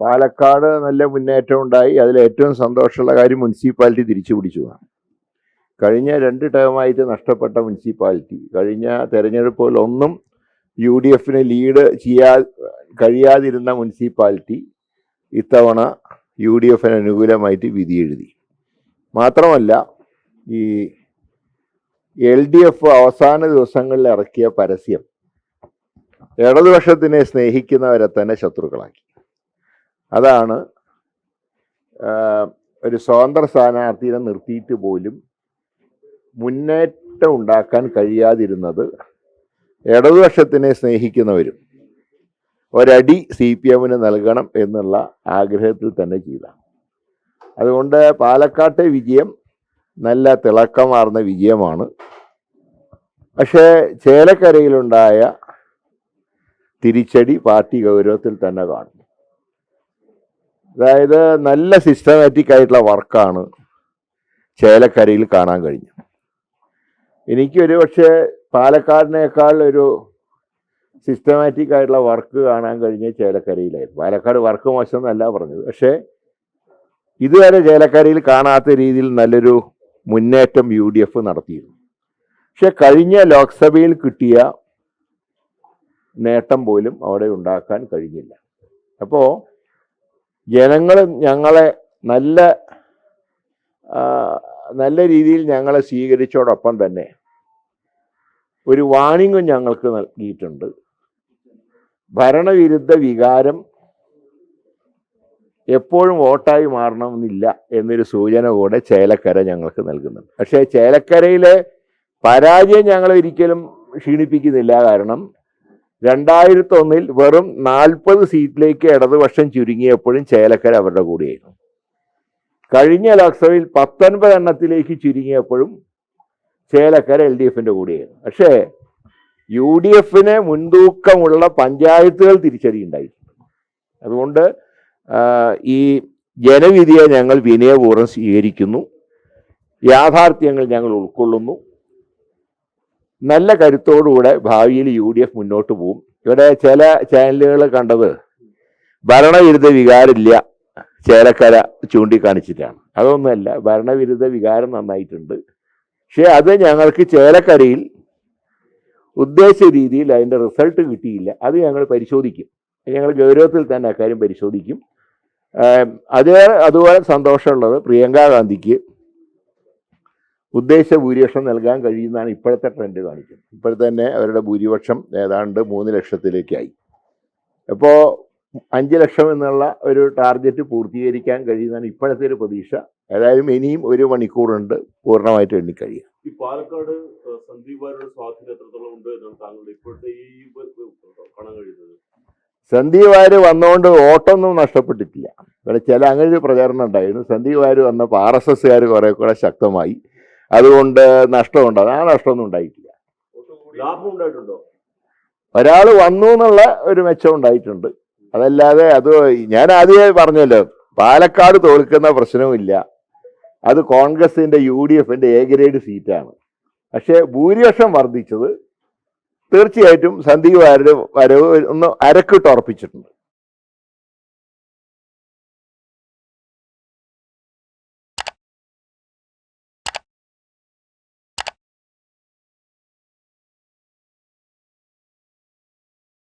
പാലക്കാട് നല്ല മുന്നേറ്റം ഉണ്ടായി. അതിൽ ഏറ്റവും സന്തോഷമുള്ള കാര്യം മുനിസിപ്പാലിറ്റി തിരിച്ചു പിടിച്ചു. കഴിഞ്ഞ രണ്ട് ടേമായിട്ട് നഷ്ടപ്പെട്ട മുനിസിപ്പാലിറ്റി. കഴിഞ്ഞ തെരഞ്ഞെടുപ്പിൽ ഒന്നും യു ഡി എഫിന് ലീഡ് ചെയ്യാ കഴിയാതിരുന്ന മുനിസിപ്പാലിറ്റി ഇത്തവണ യു ഡി എഫിന് അനുകൂലമായിട്ട് വിധി എഴുതി. മാത്രമല്ല ഈ എൽ ഡി എഫ് അവസാന ദിവസങ്ങളിൽ ഇറക്കിയ പരസ്യം ഇടതുപക്ഷത്തിനെ സ്നേഹിക്കുന്നവരെ തന്നെ ശത്രുക്കളാക്കി. അതാണ് ഒരു സ്വതന്ത്ര സ്ഥാനാർത്ഥിയെ നിർത്തിയിട്ട് പോലും മുന്നേറ്റം ഉണ്ടാക്കാൻ കഴിയാതിരുന്നത് ഇടതുപക്ഷത്തിനെ സ്നേഹിക്കുന്നവരും ഒരടി സി പി എമ്മിന് നൽകണം എന്നുള്ള ആഗ്രഹത്തിൽ തന്നെ ചെയ്ത അതുകൊണ്ട് പാലക്കാട്ടെ വിജയം നല്ല തിളക്കമാർന്ന വിജയമാണ്. പക്ഷേ ചേലക്കരയിലുണ്ടായ തിരിച്ചടി പാർട്ടി ഗൗരവത്തിൽ തന്നെ കാണും. അതായത് നല്ല സിസ്റ്റമാറ്റിക് ആയിട്ടുള്ള വർക്കാണ് ചേലക്കരയിൽ കാണാൻ കഴിഞ്ഞു എനിക്കൊരു പക്ഷേ പാലക്കാടിനേക്കാൾ ഒരു സിസ്റ്റമാറ്റിക് ആയിട്ടുള്ള വർക്ക് കാണാൻ കഴിഞ്ഞ ചേലക്കരയിലായിരുന്നു. പാലക്കാട് വർക്ക് മോശം എന്നല്ല പറഞ്ഞത്. പക്ഷേ ഇതുവരെ ചേലക്കരയിൽ കാണാത്ത രീതിയിൽ നല്ലൊരു മുന്നേറ്റം യു ഡി എഫ് നടത്തിയിരുന്നു. പക്ഷെ കഴിഞ്ഞ ലോക്സഭയിൽ കിട്ടിയ നേട്ടം പോലും അവിടെ ഉണ്ടാക്കാൻ കഴിഞ്ഞില്ല. അപ്പോൾ ജനങ്ങൾ ഞങ്ങളെ നല്ല നല്ല രീതിയിൽ ഞങ്ങളെ സ്വീകരിച്ചോടൊപ്പം തന്നെ ഒരു വാണിംഗും ഞങ്ങൾക്ക് നൽകിയിട്ടുണ്ട്. ഭരണവിരുദ്ധ വികാരം എപ്പോഴും വോട്ടായി മാറണമെന്നില്ല എന്നൊരു സൂചന കൂടെ ചേലക്കര ഞങ്ങൾക്ക് നൽകുന്നുണ്ട്. പക്ഷേ ചേലക്കരയിലെ പരാജയം ഞങ്ങൾ ഒരിക്കലും ക്ഷീണിപ്പിക്കുന്നില്ല. കാരണം രണ്ടായിരത്തി ഒന്നിൽ വെറും നാൽപ്പത് സീറ്റിലേക്ക് ഇടതുപക്ഷം ചുരുങ്ങിയപ്പോഴും ചേലക്കര അവരുടെ കൂടെയായിരുന്നു. കഴിഞ്ഞ ലോക്സഭയിൽ പത്തൊൻപത് എണ്ണത്തിലേക്ക് ചുരുങ്ങിയപ്പോഴും ചേലക്കര എൽ ഡി എഫിന്റെ കൂടെയായിരുന്നു. പക്ഷേ യു ഡി എഫിന് മുൻതൂക്കമുള്ള പഞ്ചായത്തുകൾ തിരിച്ചടി ഉണ്ടായിട്ടുണ്ട് അതുകൊണ്ട് ഈ ജനവിധിയെ ഞങ്ങൾ വിനയപൂർവം സ്വീകരിക്കുന്നു. യാഥാർത്ഥ്യങ്ങൾ ഞങ്ങൾ ഉൾക്കൊള്ളുന്നു. നല്ല കരുത്തോടുകൂടെ ഭാവിയിൽ യു ഡി എഫ് മുന്നോട്ട് പോകും ഇവിടെ ചില ചാനലുകൾ കണ്ടത് ഭരണവിരുദ്ധ വികാരമില്ല ചേലക്കര ചൂണ്ടിക്കാണിച്ചിട്ടാണ്. അതൊന്നുമല്ല ഭരണവിരുദ്ധ വികാരം നന്നായിട്ടുണ്ട്. പക്ഷെ അത് ഞങ്ങൾക്ക് ചേലക്കരയിൽ ഉദ്ദേശിച്ച രീതിയിൽ അതിന്റെ റിസൾട്ട് കിട്ടിയില്ല. അത് ഞങ്ങൾ പരിശോധിക്കും. ഞങ്ങൾ ഗൗരവത്തിൽ തന്നെ അക്കാര്യം പരിശോധിക്കും. അതേ അത് അതുപോലെ സന്തോഷമുള്ളത് പ്രിയങ്ക ഗാന്ധിക്ക് ഉദ്ദേശ ഭൂരിപക്ഷം നൽകാൻ കഴിയുന്നതാണ് ഇപ്പോഴത്തെ ട്രെൻഡ് കാണിക്കുന്നത്. ഇപ്പോഴത്തെ തന്നെ അവരുടെ ഭൂരിപക്ഷം ഏതാണ്ട് മൂന്ന് ലക്ഷത്തിലേക്കായി. അപ്പോൾ അഞ്ച് ലക്ഷം എന്നുള്ള ഒരു ടാർഗറ്റ് പൂർത്തീകരിക്കാൻ കഴിയുന്നതാണ് ഇപ്പോഴത്തെ ഒരു പ്രതീക്ഷ. ഏതായാലും ഇനിയും ഒരു മണിക്കൂറുണ്ട് പൂർണമായിട്ട് എണ്ണിക്കഴിയുക. ഈ പാലക്കാട് ഏഹ്, സന്ദീപ് വാര്യരുടെ സ്വാധീനം എത്രത്തോളം ഉണ്ട് എന്നാണ് താങ്കളുടെ ഇപ്പോഴത്തെ ഈ കഴിയുന്നത് സന്ദീപ് വാര് വന്നുകൊണ്ട് വോട്ടൊന്നും നഷ്ടപ്പെട്ടിട്ടില്ല. ഇവിടെ ചില അങ്ങനെ ഒരു പ്രചാരണം ഉണ്ടായിരുന്നു. സന്ദീപ് വാര് വന്നപ്പോൾ ആർ എസ് എസ്സുകാർ കുറെ കൂടെ ശക്തമായി. അതുകൊണ്ട് നഷ്ടമുണ്ടാകും ആ നഷ്ടമൊന്നും ഉണ്ടായിട്ടില്ല. ഒരാൾ വന്നു എന്നുള്ള ഒരു മെച്ചം ഉണ്ടായിട്ടുണ്ട്. അതല്ലാതെ അത് ഞാൻ ആദ്യമേ പറഞ്ഞല്ലോ പാലക്കാട് തോൽക്കുന്ന പ്രശ്നവുമില്ല. അത് കോൺഗ്രസിന്റെ യു ഡി എഫിന്റെ എ ഗ്രേഡ് സീറ്റാണ്. പക്ഷേ ഭൂരിപക്ഷം വർദ്ധിച്ചത് തീർച്ചയായിട്ടും സന്ദീപ് വാര്യരുടെ വരവ് ഒന്ന് അരക്കിട്ട് ഉറപ്പിച്ചിട്ടുണ്ട്.